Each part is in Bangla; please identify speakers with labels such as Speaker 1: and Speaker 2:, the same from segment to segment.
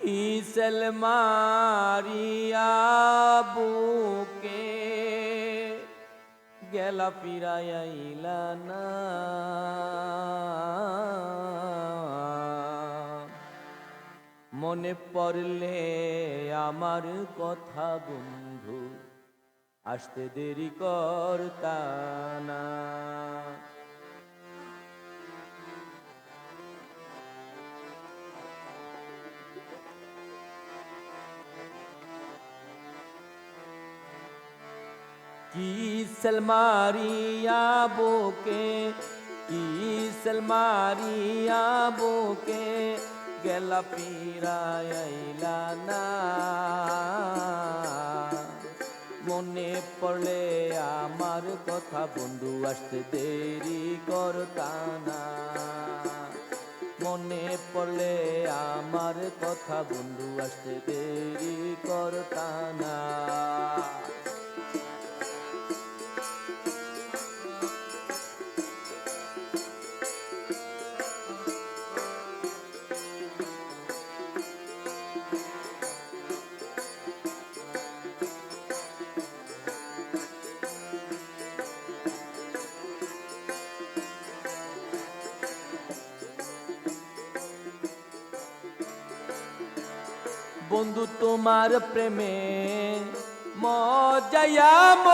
Speaker 1: কিসেল মারিয়া বুকে গেলা ফিরাইলা না। মনে পড়লে আমার কথা বন্ধু আসতে দেরি করতা কিসল মারিয়া বুকে কিসল মারিয়া বুকে গেলা পিরাইলা না মনে পড়লে আমার কথা বন্ধু আসতে দেরি করতা না। মনে পড়লে আমার কথা বন্ধু আসতে দেরি করতা না। বন্ধু তোমার প্রেমে মজায়াম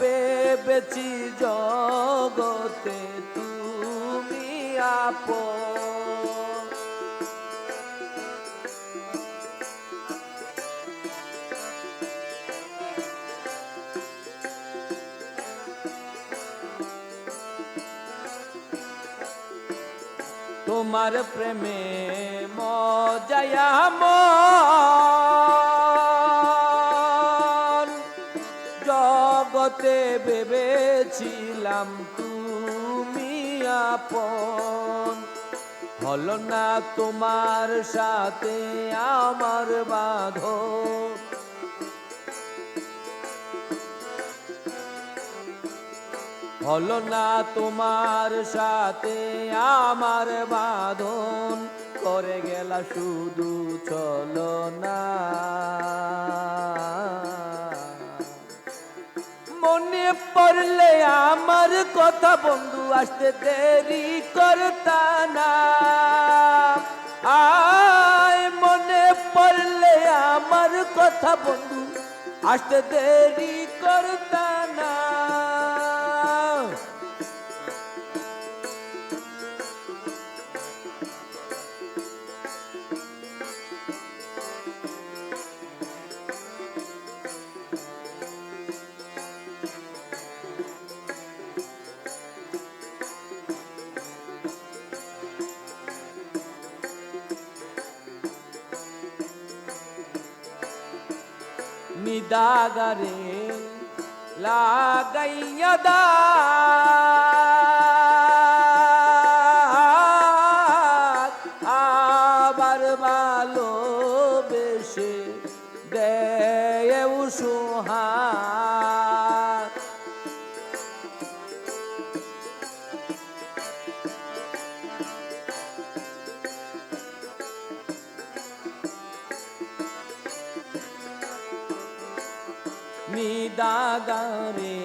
Speaker 1: বেবেছি জগতে তুমি আপন। তোমার প্রেমে মজায়াম জগতে ভেবেছিলাম তুমি আপন। হলো না তোমার সাথে আমার বাঁধো হলো না তোমার সাথে আমার বাঁধন। করে গেলা শুধু চলো না। মনে পড়লে আমার কথা বন্ধু আসতে দেরি করতা না। আয়, মনে পড়লে আমার কথা বন্ধু আসতে দেরি করতা না নিদাগারে লাগাইয়া দা নিদাগারে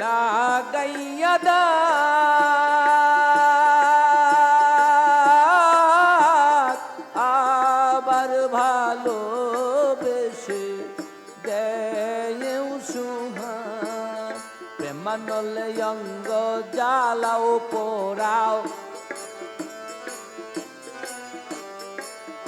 Speaker 1: লাগাইয়া দা। আবার ভালো বেশে দেয় সুহার প্রেমানলে অঙ্গ জ্বালাও পোড়াও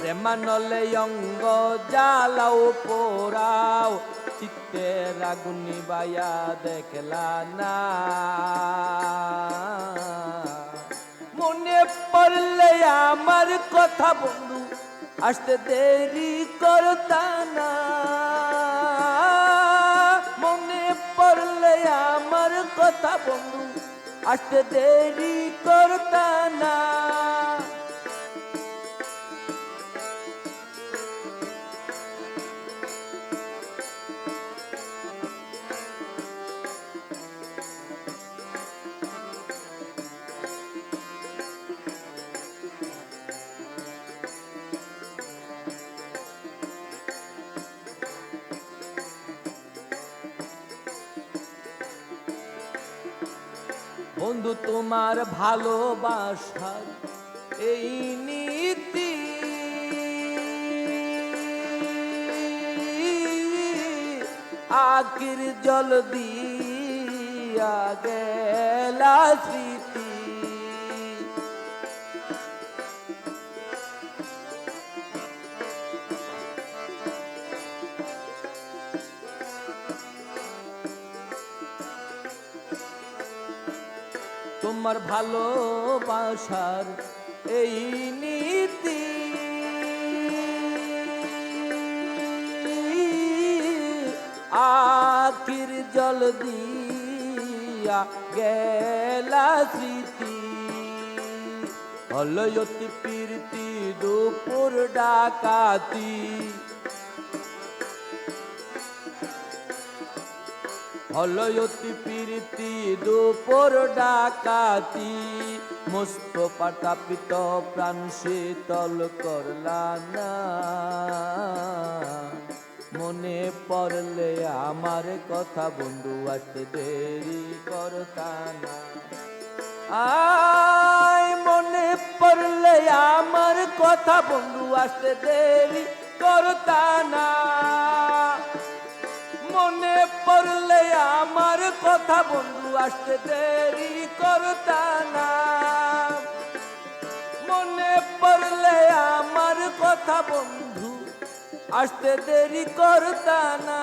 Speaker 1: প্রেমানলে অঙ্গ জ্বালাও, পোড়াও। চিত্তের আগুনি বায়া দেখলা না। মনে পড়লে আমার কথা বন্ধু, আসতে দেরি করতা না। মনে পড়লে আমার কথা বন্ধু, আসতে দেরি করতা না। বন্ধু তোমার ভালোবাসার এই নীতি। আকির জল দিয়া গেলা স্মৃতি। তোমার ভালোবাসার এই নীতি। আখির জল দিয়া গেলা স্মৃতি। অলয়তি প্রীতি দুপুর ডাকাতি। অলয়তি প্রীতি দুপুর ডাকাতি মুস্তফা তাপিত প্রাণ শীতল করলা না মনে পড়লে আমার কথা বন্ধু আসতে দেরি করতা না আয়, মনে পড়লে আমার কথা বন্ধু আসতে দেরি করতা না মনে পড়লে আমার কথা বন্ধু আসতে দেরি করতা না। মনে পড়লে আমার কথা বন্ধু আসতে দেরি করতা না।